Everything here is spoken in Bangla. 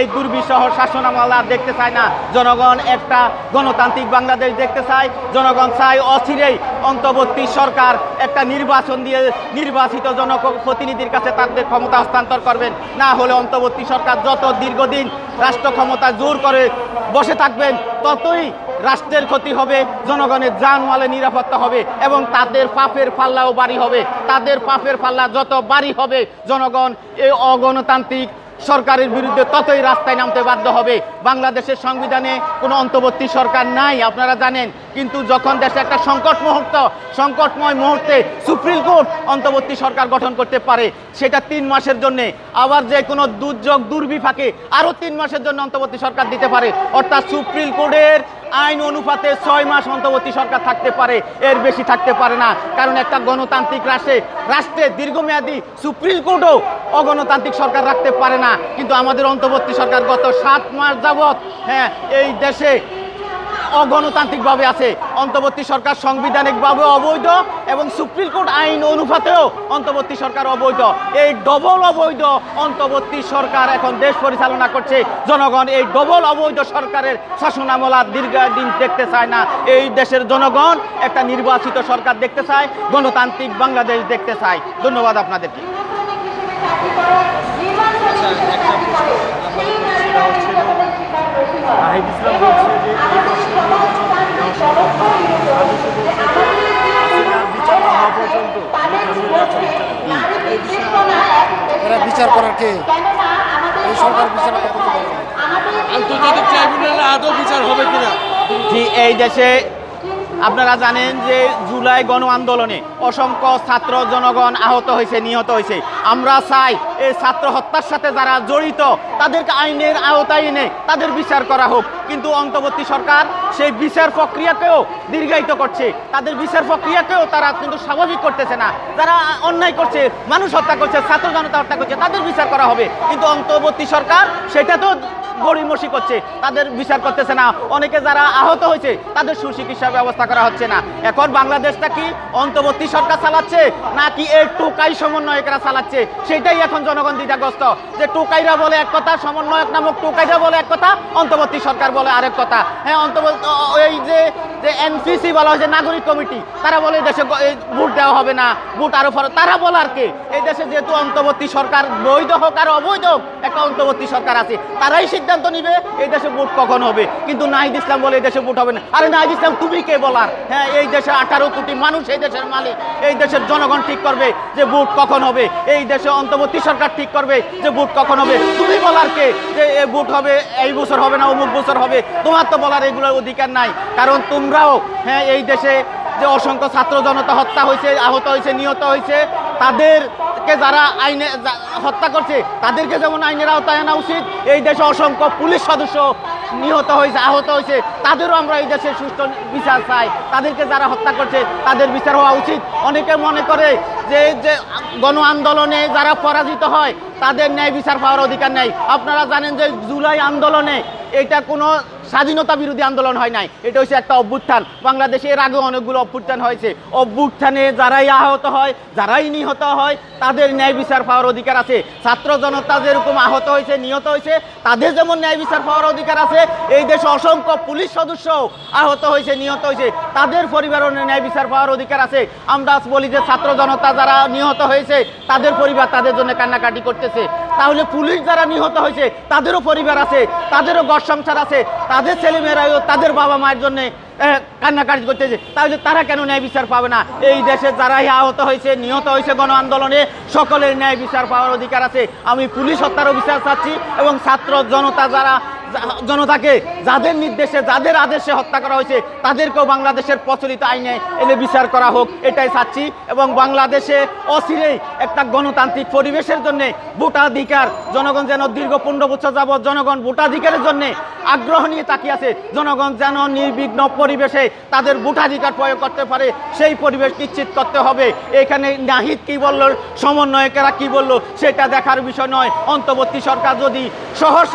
এই দুর্বিষহ শাসন আর দেখতে চায় না। জনগণ একটা গণতান্ত্রিক বাংলাদেশ দেখতে চায়। জনগণ চায় অচিরেই অন্তর্বর্তী সরকার একটা নির্বাচন দিয়ে নির্বাচিত জনপ্রতিনিধির কাছে তাদের ক্ষমতা হস্তান্তর করবেন। না হলে অন্তর্বর্তী সরকার যত দীর্ঘদিন রাষ্ট্র ক্ষমতা জোর করে বসে থাকবেন, ততই রাষ্ট্রের ক্ষতি হবে, জনগণের জানমালে নিরাপত্তা হবে এবং তাদের পাপের পাল্লাও বাড়ি হবে। তাদের পাপের পাল্লা যত বাড়ি হবে, জনগণ এই অগণতান্ত্রিক সরকারের বিরুদ্ধে ততই রাস্তায় নামতে বাধ্য হবে। বাংলাদেশের সংবিধানে কোনো অন্তর্বর্তী সরকার নাই, আপনারা জানেন। কিন্তু যখন দেশে একটা সংকট মুহূর্ত, সংকটময় মুহূর্তে সুপ্রিম কোর্ট অন্তর্বর্তী সরকার গঠন করতে পারে, সেটা তিন মাসের জন্য। আবার যে কোনো দুর্যোগ, দুর্বিপাকে আরও তিন মাসের জন্য অন্তর্বর্তী সরকার দিতে পারে। অর্থাৎ সুপ্রিম কোর্টের আইন অনুপাতে ছয় মাস অন্তর্বর্তী সরকার থাকতে পারে, এর বেশি থাকতে পারে না। কারণ একটা গণতান্ত্রিক রাষ্ট্রে রাষ্ট্রে দীর্ঘমেয়াদী সুপ্রিম কোর্টও অগণতান্ত্রিক সরকার রাখতে পারে না। কিন্তু আমাদের অন্তর্বর্তী সরকার গত সাত মাস যাবৎ হ্যাঁ এই দেশে অগণতান্ত্রিকভাবে আছে। অন্তর্বর্তী সরকার সাংবিধানিকভাবে অবৈধ এবং সুপ্রিম কোর্ট আইন অনুপাতেও অন্তর্বর্তী সরকার অবৈধ। এই ডবল অবৈধ অন্তর্বর্তী সরকার এখন দেশ পরিচালনা করছে। জনগণ এই ডবল অবৈধ সরকারের শাসনামলা দীর্ঘদিন দেখতে চায় না। এই দেশের জনগণ একটা নির্বাচিত সরকার দেখতে চায়, গণতান্ত্রিক বাংলাদেশ দেখতে চায়। ধন্যবাদ আপনাদেরকে। এরা বিচার করার কে এই সরকার বিচার করতে পারবে না। আন্তর্জাতিক ট্রাইব্যুনালে আদৌ বিচার হবে কিনা এই দেশে আপনারা জানেন যে জুলাই গণ আন্দোলনে অসংখ্য ছাত্র জনগণ আহত হয়েছে, নিহত হয়েছে। আমরা চাই এই ছাত্র হত্যার সাথে যারা জড়িত, তাদেরকে আইনের আওতায় এনে তাদের বিচার করা হোক। কিন্তু অন্তর্বর্তী সরকার সেই বিচার প্রক্রিয়াকেও দীর্ঘায়িত করছে। তাদের বিচার প্রক্রিয়াকেও তারা কিন্তু স্বাভাবিক করতেছে না। যারা অন্যায় করছে, মানুষ হত্যা করছে, ছাত্র জনতা হত্যা করছে, তাদের বিচার করা হবে। কিন্তু অন্তর্বর্তী সরকার সেটা তো গড়িমসি করছে, তাদের বিচার করতেছে না। অনেকে যারা আহত হয়েছে, তাদের সুচিকিৎসা ব্যবস্থা করা হচ্ছে না। এখন বাংলাদেশটা কি অন্তর্বর্তী সরকার চালাচ্ছে, নাকি এই টোকাই সমন্বয়করা চালাচ্ছে? সেটাই এখন জনগণ দ্বিধাগ্রস্ত। যে টোকাইরা বলে এক কথা, সমন্বয়ক নামক টোকাইরা বলে এক কথা, অন্তর্বর্তী সরকার বলে আরেক কথা। হ্যাঁ অন্তর্বর্তী এই যে এনসিসি বলা হয়েছে নাগরিক কমিটি, তারা বলে দেশে ভোট দেওয়া হবে না, ভোট আরও ফরক তারা বলার কে, এই দেশে যেহেতু অন্তর্বর্তী সরকার বৈধ হোক আর অবৈধ হোক, একটা অন্তর্বর্তী সরকার আছে। তারাই সিদ্ধান্ত নিবে, এই দেশে ভোট কখন হবে? কিন্তু নাহিদ ইসলাম বলে এই দেশে ভোট হবে না। আরে নাহিদ ইসলাম, তুমি কে বলার? হ্যাঁ এই দেশে আঠারো কোটি মানুষ, এই দেশের মালিক। এই দেশের জনগণ ঠিক করবে যে ভোট কখন হবে। এই দেশে অন্তর্বর্তী সরকার ঠিক করবে যে ভোট কখন হবে। তুমি বলার কে? যে এই ভোট হবে, এই বছর হবে না, অমুক বছর হবে। তোমার তো বলার এগুলোর অধিকার নাই। কারণ তোমরাও হ্যাঁ এই দেশে যে অসংখ্য ছাত্র জনতা হত্যা হয়েছে, আহত হয়েছে, নিহত হয়েছে, তাদেরকে যারা আইনে হত্যা করছে, তাদেরকে যেমন আইনের আওতায় আনা উচিত, এই দেশে অসংখ্য পুলিশ সদস্য নিহত হয়েছে, আহত হয়েছে, তাদেরও আমরা এই দেশে সুষ্ঠু বিচার চাই। তাদেরকে যারা হত্যা করছে, তাদের বিচার হওয়া উচিত। অনেকে মনে করে যে যে গণ আন্দোলনে যারা পরাজিত হয়, তাদের ন্যায় বিচার পাওয়ার অধিকার নেই। আপনারা জানেন যে জুলাই আন্দোলনে এটা কোনো স্বাধীনতা বিরোধী আন্দোলন হয় নাই। এটা হচ্ছে একটা অভ্যুত্থান। বাংলাদেশে এর আগে অনেকগুলো অভ্যুত্থান হয়েছে। অভ্যুত্থানে যারাই আহত হয়, যারাই নিহত হয়, তাদের ন্যায় বিচার পাওয়ার অধিকার আছে। ছাত্র জনতা যেরকম আহত হয়েছে, নিহত হয়েছে, তাদের যেমন ন্যায় বিচার পাওয়ার অধিকার আছে, এই দেশে অসংখ্য পুলিশ সদস্য আহত হয়েছে, নিহত হয়েছে। তাদের পরিবারও ন্যায় বিচার পাওয়ার অধিকার আছে। আমরা বলি যে, ছাত্র জনতা যারা নিহত হয়েছে, তাদের পরিবার তাদের জন্য কান্নাকাটি করতেছে। তাহলে পুলিশ যারা নিহত হয়েছে, তাদেরও পরিবার আছে, তাদেরও ঘর সংসার আছে, তাদের ছেলেমেয়েরাও তাদের বাবা মায়ের জন্য কান্নাকাটি করতেছে। তাহলে তারা কেন ন্যায় বিচার পাবে না? এই দেশে যারাই আহত হয়েছে, নিহত হয়েছে গণ আন্দোলনে সকলের ন্যায় বিচার পাওয়ার অধিকার আছে। আমি পুলিশ হত্যারও বিচার চাচ্ছি এবং ছাত্র জনতা যারা জনতাকে যাদের নির্দেশে, যাদের আদেশে হত্যা করা হয়েছে, তাদেরকেও বাংলাদেশের প্রচলিত আইনে এনে বিচার করা হোক, এটাই চাচ্ছি। এবং বাংলাদেশে অচিরেই একটা গণতান্ত্রিক পরিবেশের জন্য ভোটাধিকার, জনগণ যেন দীর্ঘ পনেরো বছর যাবৎ জনগণ ভোটাধিকারের জন্য আগ্রহ নিয়ে তাকিয়ে আছে, জনগণ যেন নির্বিঘ্ন পরিবেশে তাদের ভোটাধিকার প্রয়োগ করতে পারে, সেই পরিবেশ নিশ্চিত করতে হবে। এখানে নাহিদ কি বলল, সমন্বয়কেরা কি বলল, সেটা দেখার বিষয় নয়। অন্তর্বর্তী সরকার যদি সহজ